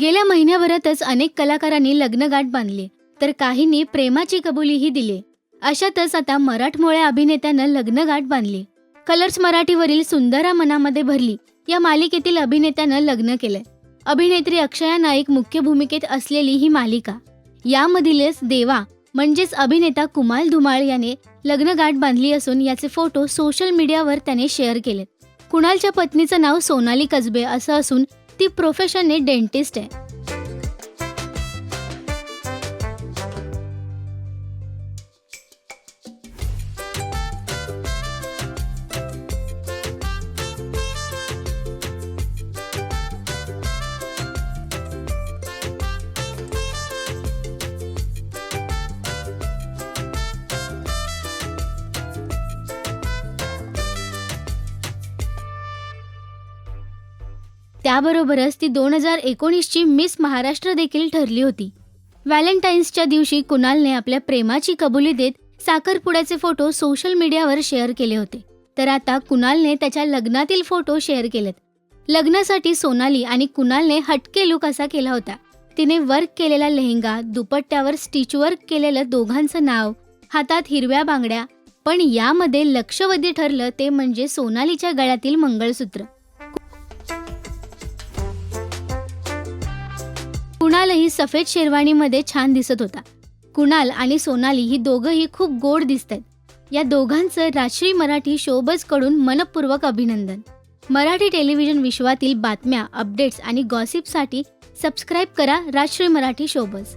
गेल्या महिन्याभरातच अनेक कलाकारांनी लग्नगाठ बांधली तर काहींनी प्रेमाची कबुलीही दिली. अशातच आता मराठमोळ्या अभिनेत्यानं लग्नगाठ बांधली. कलर्स मराठीवरील सुंदरा मनामध्ये भरली या मालिकेतील अभिनेत्यानं लग्न केलंय. अभिनेत्री अक्षया नाईक मुख्य भूमिकेत असलेली ही मालिका. यामधीलच देवा म्हणजेच अभिनेता कुमाल धुमाळ याने लग्नगाठ बांधली असून याचे फोटो सोशल मीडियावर त्याने शेअर केलेत. कुणालच्या पत्नीचं नाव सोनाली कसबे असं असून ती प्रोफेशनने डेंटिस्ट आहे. त्याबरोबरच ती दोन हजार एकोणीसची मिस महाराष्ट्र देखील ठरली होती. व्हॅलेंटाईन्सच्या दिवशी कुणालने आपल्या प्रेमाची कबुली देत साखरपुड्याचे फोटो सोशल मीडियावर शेअर केले होते. तर आता कुणालने त्याच्या लग्नातील फोटो शेअर केलेत. लग्नासाठी सोनाली आणि कुणालने हटके लुक असा केला होता. तिने वर्क केलेला लेहंगा दुपट्ट्यावर स्टिच वर्क केलेलं दोघांचं नाव हातात हिरव्या बांगड्या पण यामध्ये लक्षवेधी ठरलं ते म्हणजे सोनालीच्या गळ्यातील मंगळसूत्र. कुणालही सफेद शेरवानीमध्ये छान दिसत होता. कुणाल आणि सोनाली ही दोघंही खूप गोड दिसत आहेत या दोघांचं राष्ट्रीय मराठी शोबजकडून मनपूर्वक अभिनंदन. मराठी टेलिव्हिजन विश्वातील बातम्या अपडेट्स आणि गॉसिपसाठी सबस्क्राईब करा राष्ट्रीय मराठी शोबज.